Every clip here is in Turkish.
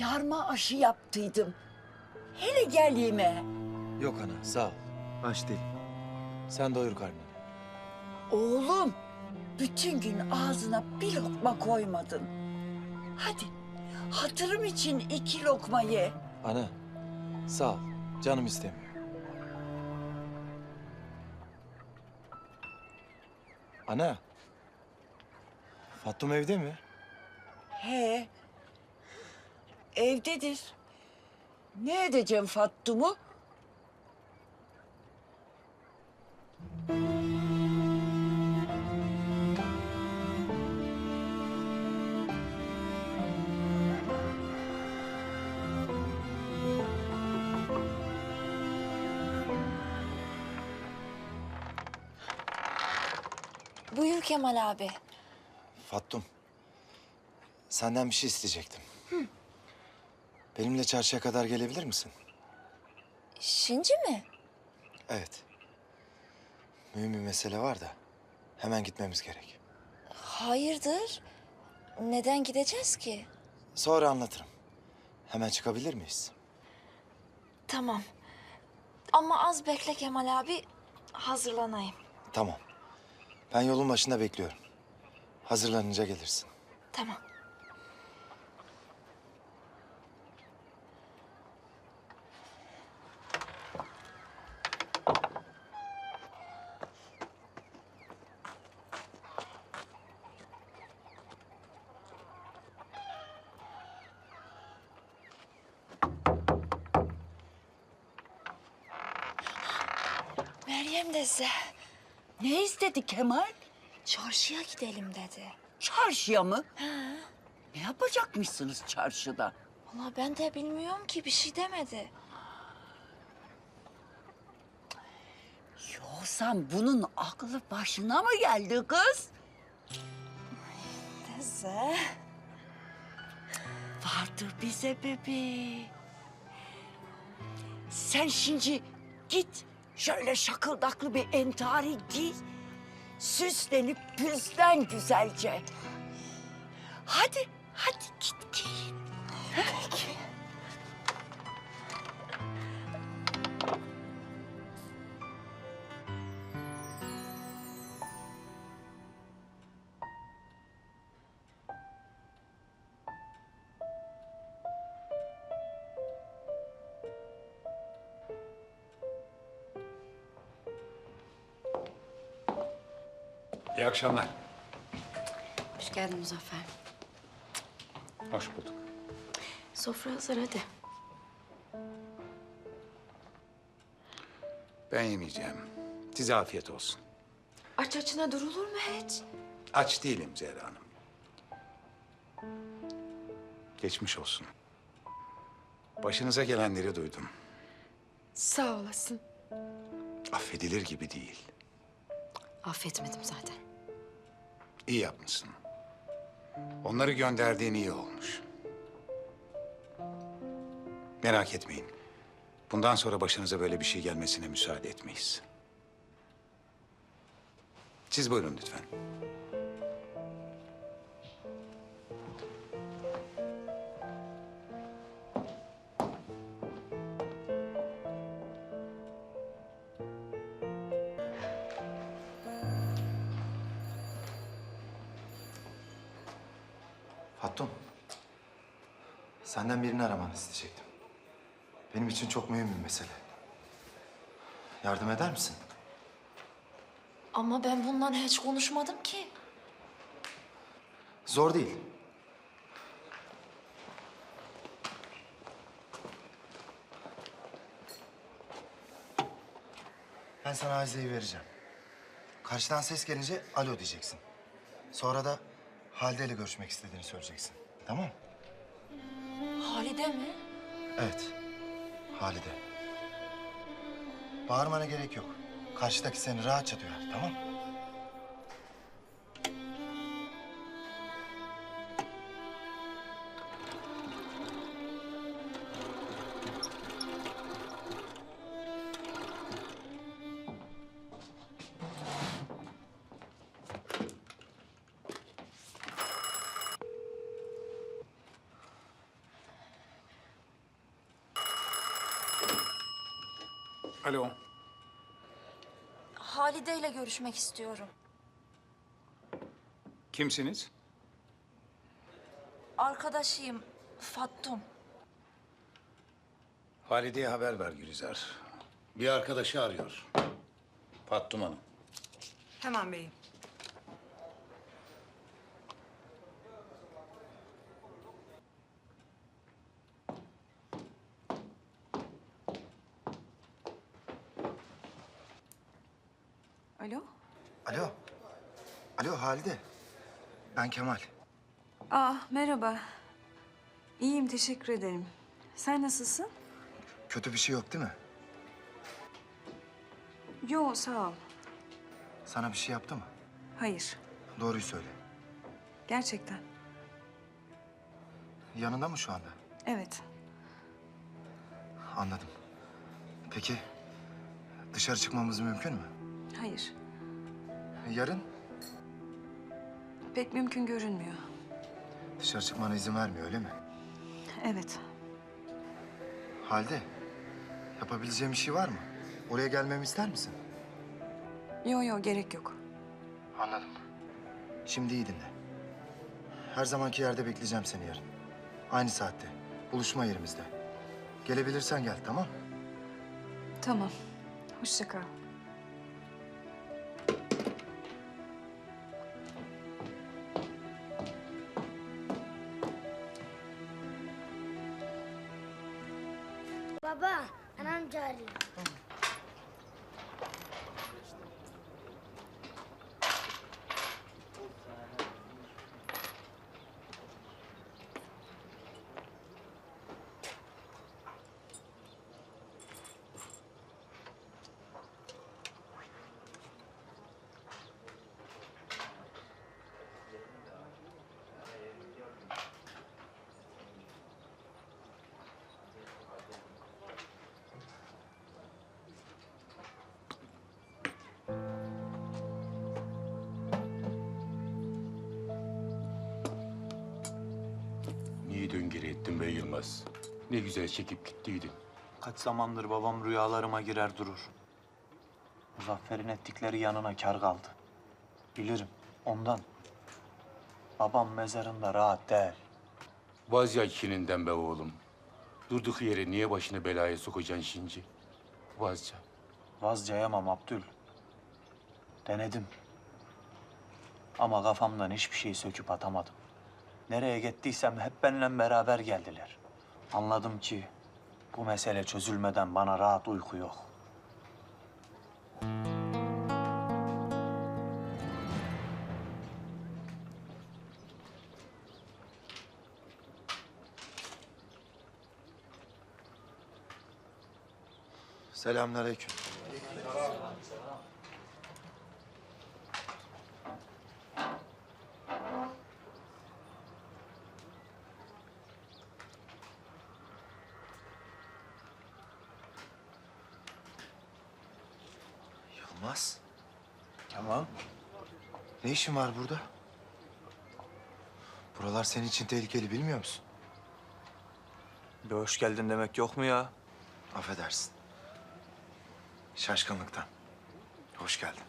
yarma aşı yaptıydım. Hele gel yemeğe. Yok ana sağ ol. Aç değil. Sen doyur karnını. Oğlum, bütün gün ağzına bir lokma koymadın. Hadi, hatırım için iki lokma ye. Ana sağ ol. Canım istemiyor. Ana. Fattum evde mi? He, evdedir. Ne edeceğim Fattum'u? Buyur Kemal abi. Fattum. Senden bir şey isteyecektim. Benimle çarşıya kadar gelebilir misin? Şinci mi? Evet. Mühim bir mesele var da hemen gitmemiz gerek. Hayırdır? Neden gideceğiz ki? Sonra anlatırım. Hemen çıkabilir miyiz? Tamam. Ama az bekle Kemal abi. Hazırlanayım. Tamam. Ben yolun başında bekliyorum. Hazırlanınca gelirsin. Tamam. Meryem teyze, Ne istedi Kemal? çarşıya gidelim dedi. Çarşıya mı? Ne yapacakmışsınız çarşıda? Valla ben de bilmiyorum ki bir şey demedi. Yoksa bunun aklı başına mı geldi kız? Teyze. Vardır bize bebeği. Sen şimdi git şöyle şakıldaklı bir entari giy. Süslenip püslen güzelce. Hadi, hadi git giy. İyi akşamlar. Hoş geldin Muzaffer. Hoş bulduk. Sofra hazır hadi. Ben yemeyeceğim. Size afiyet olsun. Aç açına durulur mu hiç? Aç değilim Zehra Hanım. Geçmiş olsun. Başınıza gelenleri duydum. Sağ olasın. Affedilir gibi değil. Affetmedim zaten. İyi yapmışsın. Onları gönderdiğin iyi olmuş. Merak etmeyin. Bundan sonra başınıza böyle bir şey gelmesine müsaade etmeyiz. Siz buyurun lütfen. Fattum. Senden birini aramanı isteyecektim. Benim için çok mühim bir mesele. Yardım eder misin? Ama ben bundan hiç konuşmadım ki. Zor değil. Ben sana Azize'yi vereceğim. Karşıdan ses gelince alo diyeceksin. Sonra da Halide ile görüşmek istediğini söyleyeceksin. Tamam mı? Halide mi? Evet. Halide. Bağırmana gerek yok. Karşıdaki seni rahatça duyar, tamam mı? Alo. Halide ile görüşmek istiyorum. Kimsiniz? Arkadaşıyım Fattum. Halide'ye haber ver Gülizar. Bir arkadaşı arıyor. Fattum Hanım. Hemen beyim. Alo? Alo. Alo Halide. Ben Kemal. Aa, merhaba. İyiyim, teşekkür ederim. Sen nasılsın? Kötü bir şey yok değil mi? Yo, sağ ol. Sana bir şey yaptı mı? Hayır, Doğruyu söyle. gerçekten. Yanında mı şu anda? Evet. Anladım. Peki dışarı çıkmamız mümkün mü? Hayır, Yarın pek mümkün görünmüyor. dışarı çıkmana izin vermiyor öyle mi? Evet. Halde yapabileceğim bir şey var mı? Oraya gelmemi ister misin? Yo yo, gerek yok. Anladım. Şimdi iyi dinle. Her zamanki yerde bekleyeceğim seni yarın. Aynı saatte. Buluşma yerimizde. Gelebilirsen gel tamam Tamam. Hoşça kal. بابا انا جاري dön geri ettin be Yılmaz? Ne güzel çekip gittiydin. Kaç zamandır babam rüyalarıma girer durur. Muzaffer'in ettikleri yanına kar kaldı. Bilirim ondan. Babam mezarında rahat değil. Vaz ya ikininden be oğlum. Durduk yere niye başını belaya sokacaksın şimdi? Vazca. Vazcayamam Abdül. Denedim. Ama kafamdan hiçbir şey söküp atamadım. Nereye gittiysem hep benimle beraber geldiler. Anladım ki bu mesele çözülmeden bana rahat uyku yok. Selamünaleyküm. Yılmaz, Kemal. ne işin var burada? Buralar senin için tehlikeli bilmiyor musun? Bir hoş geldin demek yok mu ya? Affedersin. Şaşkınlıktan. Hoş geldin.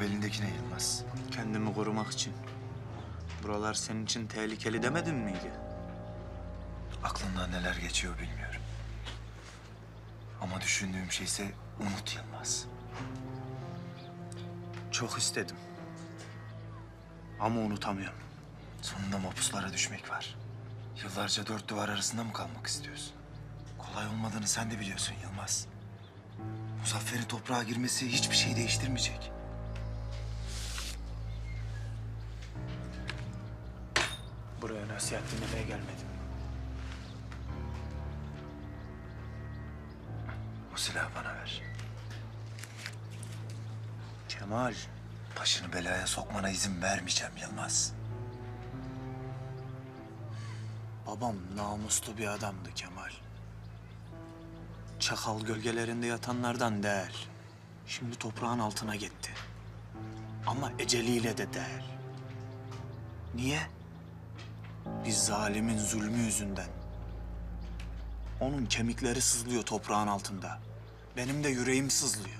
O belindeki ne Yılmaz? Kendimi korumak için. Buralar senin için tehlikeli demedin miydi? Aklından neler geçiyor bilmiyorum. Ama düşündüğüm şey ise Umut Yılmaz. Çok istedim. Ama unutamıyorum. Sonunda mapuslara düşmek var. Yıllarca dört duvar arasında mı kalmak istiyorsun? Kolay olmadığını sen de biliyorsun Yılmaz. Muzaffer'in toprağa girmesi hiçbir şey değiştirmeyecek. Buraya nasihat dinlemeye gelmedim. O silahı bana ver. Kemal. Başını belaya sokmana izin vermeyeceğim Yılmaz. Babam namuslu bir adamdı Kemal. Çakal gölgelerinde yatanlardan değil. Şimdi toprağın altına gitti. Ama eceliyle de değil. Niye? Biz zalimin zulmü yüzünden. Onun kemikleri sızlıyor toprağın altında. Benim de yüreğim sızlıyor.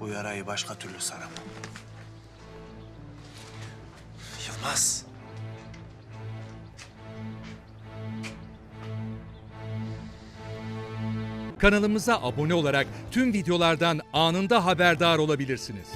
Bu yarayı başka türlü saramam. Yılmaz. Kanalımıza abone olarak tüm videolardan anında haberdar olabilirsiniz.